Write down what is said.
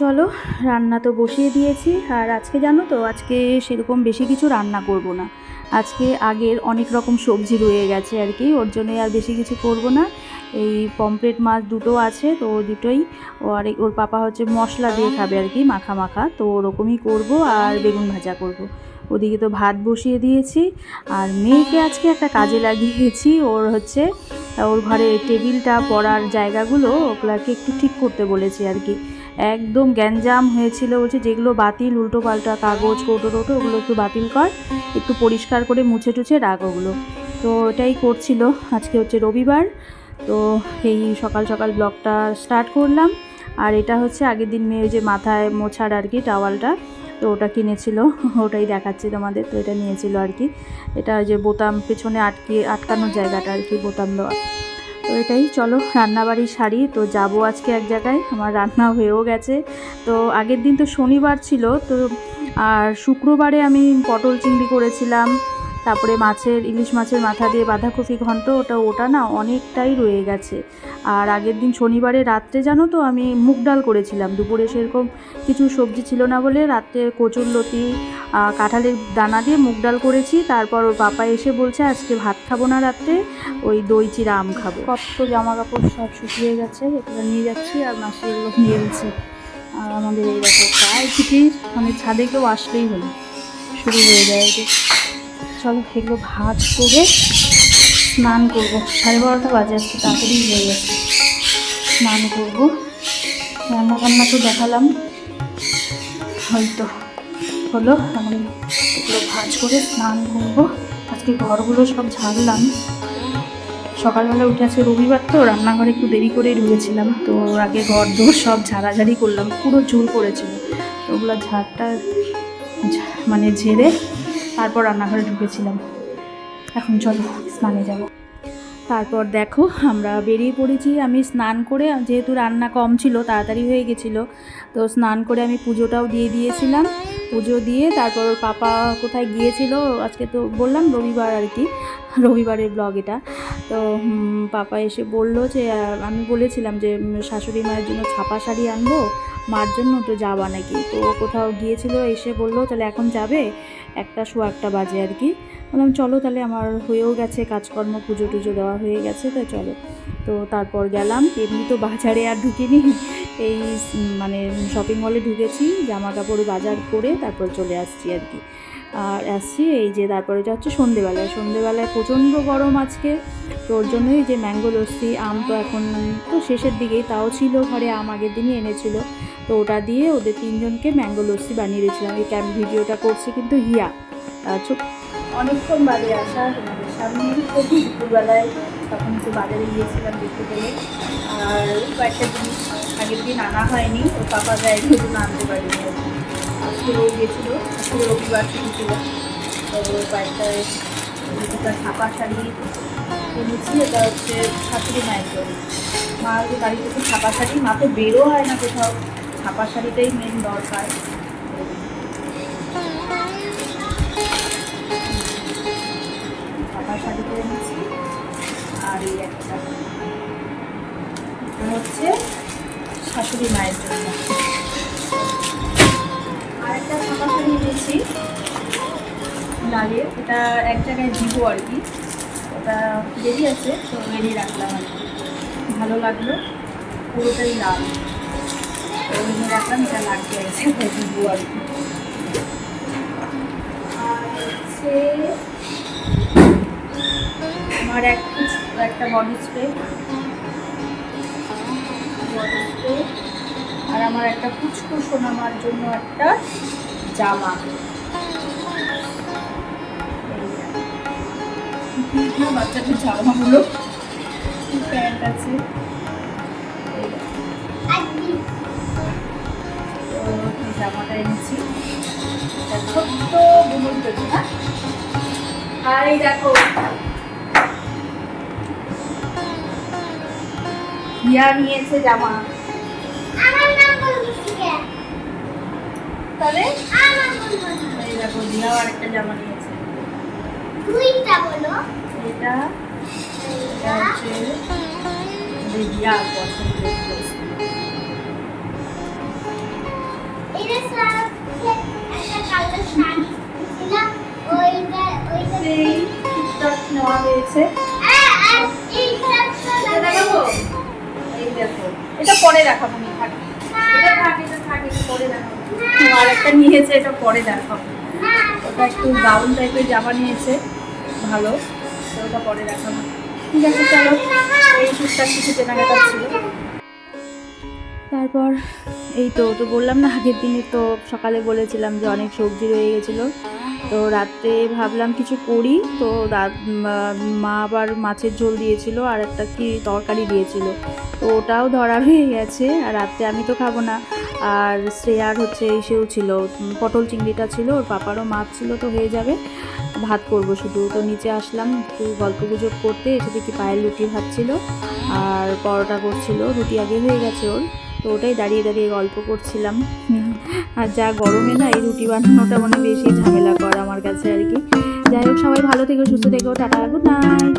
চলো, রান্না তো বসিয়ে দিয়েছি। আর আজকে জানো তো, আজকে সেরকম বেশি কিছু রান্না করব না। আজকে আগের অনেক রকম সবজি রয়ে গেছে আর কি, ওর জন্য আর বেশি কিছু করব না। এই পমপ্লেট মাছ দুটো আছে, তো দুটোই। আর ওর পাপা হচ্ছে মশলা দিয়ে খাবে আর কি, মাখা মাখা, তো ওরকমই করব আর বেগুন ভাজা করব। ওদিকে তো ভাত বসিয়ে দিয়েছি। আর মেয়েকে আজকে একটা কাজে লাগিয়েছি, ওর হচ্ছে, ওর ঘরে টেবিলটা পড়ার জায়গাগুলো ওগুলাকে একটু ঠিক করতে বলেছি আর কি। একদম গ্যাঞ্জাম হয়েছিল বলছে, যেগুলো বাতিল, উল্টো পাল্টা কাগজ, কৌটো টোটো, ওগুলো একটু বাতিল কর, একটু পরিষ্কার করে মুছে টুছে রাখ ওগুলো। তো এটাই করছিল, আজকে হচ্ছে রবিবার, তো এই সকাল সকাল ব্লগটা স্টার্ট করলাম। আর এটা হচ্ছে আগের দিন মেয়ে যে মাথায় মোছার আর কি টাওয়ালটা, তো ওটা কিনেছিল, ওটাই দেখাচ্ছি তোমাদের, তো এটা নিয়েছিল আর কি। এটা যে বোতাম পেছনে আটকে, আটকানোর জায়গাটা আর কি, বোতাম দেওয়া। তো এটাই, চলো রান্নাবাড়ি শাড়ি তো যাব আজকে এক জায়গায়, আমার রান্না হয়েও গেছে। তো আগের দিন তো শনিবার ছিল, তো আর শুক্রবারে আমি পটল চিংড়ি করেছিলাম। তারপরে মাছের, ইলিশ মাছের মাথা দিয়ে বাঁধাকপি ঘন্ট, ওটা ওটা না অনেকটাই রয়ে গেছে। আর আগের দিন শনিবারে রাত্রে জানো তো আমি মুগ ডাল করেছিলাম। দুপুরে সেরকম কিছু সবজি ছিল না বলে রাত্রে কচুর লতি কাঁঠালের দানা দিয়ে মুগ ডাল করেছি। তারপর ওর পাপা এসে বলছে, আজকে ভাত খাব না রাত্রে, ওই দই চিরা আম খাব। কত জামা কাপড় সব শুকিয়ে গেছে, এগুলো নিয়ে যাচ্ছি আর মাসি এগুলো নিয়ে গেছে আর আমাদের এই দেখো, প্রায় থেকে মানে ছাদে কেউ আসলেই হলো শুরু হয়ে যায় চলো এগুলো ভাত করে স্নান করব। সাড়ে বারোটা বাজে আজকে, তাড়াতাড়ি হয়ে গেছে। স্নান করব। রান্না বান্না তো দেখালাম। হয়তো হলো, এখন এগুলো ভাজ করে স্নান করব। আজকে ঘরগুলো সব ঝাড়লাম। সকালবেলা উঠে আজকে রবিবার তো, রান্নাঘরে একটু দেরি করেই ঢুকেছিলাম। তো আগে ঘর দোর সব ঝাড়াঝাড়ি করলাম, পুরো ঝুল পড়েছিল। তো ওগুলো ঝাড়টা মানে ঝেড়ে তারপর রান্নাঘরে ঢুকেছিলাম। এখন চলো, স্নানে যাব। তারপর দেখো, আমরা বেরিয়ে পড়েছি। আমি স্নান করে, যেহেতু রান্না কম ছিল, তাড়াতাড়ি হয়ে গেছিল। তো স্নান করে আমি পুজোটাও দিয়ে দিয়েছিলাম। পুজো দিয়ে তারপর ওর পাপা কোথায় গিয়েছিল, আজকে তো বললাম রবিবার আর কি, রবিবারের ব্লগ এটা। তো পাপা এসে বলল যে, আমি বলেছিলাম যে শাশুড়ি মায়ের জন্য ছাপা শাড়ি আনব। মার জন্য তো যাবা নাকি? তো কোথাও গিয়েছিল, এসে বলল, তাহলে এখন যাবে? একটা শো একটা বাজে আর কি। বললাম, চলো তাহলে আমার হয়েও গেছে, কাজকর্ম, পুজো টুজো দেওয়া হয়ে গেছে তো চলো। তো তারপর গেলাম, এমনি তো বাজারে আর ঢুকিনি, এই মানে শপিং মলে ঢুকেছি, জামা কাপড় বাজার করে তারপর চলে আসছি আর কি। আর আসছি, এই যে তারপরে হচ্ছে সন্ধেবেলায়। সন্ধেবেলায় প্রচণ্ড গরম আজকে। তো ওর জন্যই যে ম্যাঙ্গো লস্যি আম তো এখন তো শেষের দিকেই, তাও ছিল ঘরে, আম আগের দিনই এনেছিল। তো ওটা দিয়ে ওদের তিনজনকে ম্যাঙ্গো লস্যি বানিয়ে দিয়েছিলাম। এই ক্যাম্প ভিডিওটা করছে কিন্তু হিয়া। অনেকক্ষণ বাদে আসা সামনে। খুবই দুপুরবেলায় তখন একটু বাজারে গিয়েছিলাম দেখতে গেলে আর কয়েকটা জিনিস আগের দিন আনা হয়নি। ও পাপা যায় ওই আনতে পারিনি। আর কি। আজকে রবিবার ছুটি ছিল। তো কয়েকটা ছাপা শাড়ি কিনেছি এটা হচ্ছে শাশুড়ি মায়ের জন্য। মা যে বাড়ি থেকে ছাপা শাড়ি, মা তো বেরো হয় না কোথাও। ছাপা শাড়িটাই মেন দরকার। ছাপা শাড়ি করে নিচ্ছি। আর এই একটা। হচ্ছে শাশুড়ি মায়ের জন্য। আরেকটা ছাপা শাড়ি নিয়েছি। লালের। এটা এক জায়গায় দিব আর কি। ওটা রেডি আছে, তো রেডি রাখলাম আর ভালো লাগল, পুরোটাই লাল। ওই রাখলাম এটা এক জায়গায় দিব আর কি। আমার এক একটা বডি স্প্রে বডি স্প্রে আর আমার একটা কুচকু সোনামার জন্য একটা জামা। যে। বাচ্চাদের জামাগুলো প্যান্ট আছে জামাটা এনেছি ছোট্ট বুনুর জন্য আর এই দেখো ইয়া নিয়েছে জামা আমার নাম বলবি তাহলে আমার বলব না এই দেখো, দিয়াও আরেকটা জামা নিয়েছে দুইটা বলো এটা নেওয়া হয়েছে। এটা পরে দেখাবো নি থাক এটা থাক পরে দেখাবো। নিয়েছে এটা পরে দেখাবো। ওটা একটু গাউন টাইপের জামা নিয়েছে ভালো। এই কিছু কেনাকাটা ছিল। তারপর এই তো তো বললাম না, আগের দিনে তো সকালে বলেছিলাম যে অনেক সবজি রয়ে গেছিল। তো রাত্রে ভাবলাম কিছু করি। তো রাত মা- আবার মাছের ঝোল দিয়েছিল আর একটা কি তরকারি দিয়েছিল। তো ওটাও ধরা হয়ে গেছে আর রাত্রে আমি তো খাব না। আর শ্রেয়ার হচ্ছে এসেও ছিল পটল চিংড়িটা ছিল, ওর পাপারও মাছ ছিল, তো হয়ে যাবে। ভাত করব শুধু। তো নিচে আসলাম একটু গল্প গুজব করতে, এসে দেখি পায়ের লুটি ভাত ছিল আর পরোটা করছিল। রুটি আগে হয়ে গেছে ওর। তো ওটাই দাঁড়িয়ে দাঁড়িয়ে গল্প করছিলাম। আর যা গরমে না এই রুটি বানানোটা মানে বেশি ঝামেলা করে আমার কাছে আর কি। যাই হোক, সবাই ভালো থেকো, সুস্থ থেকো, টাটা গুড নাইট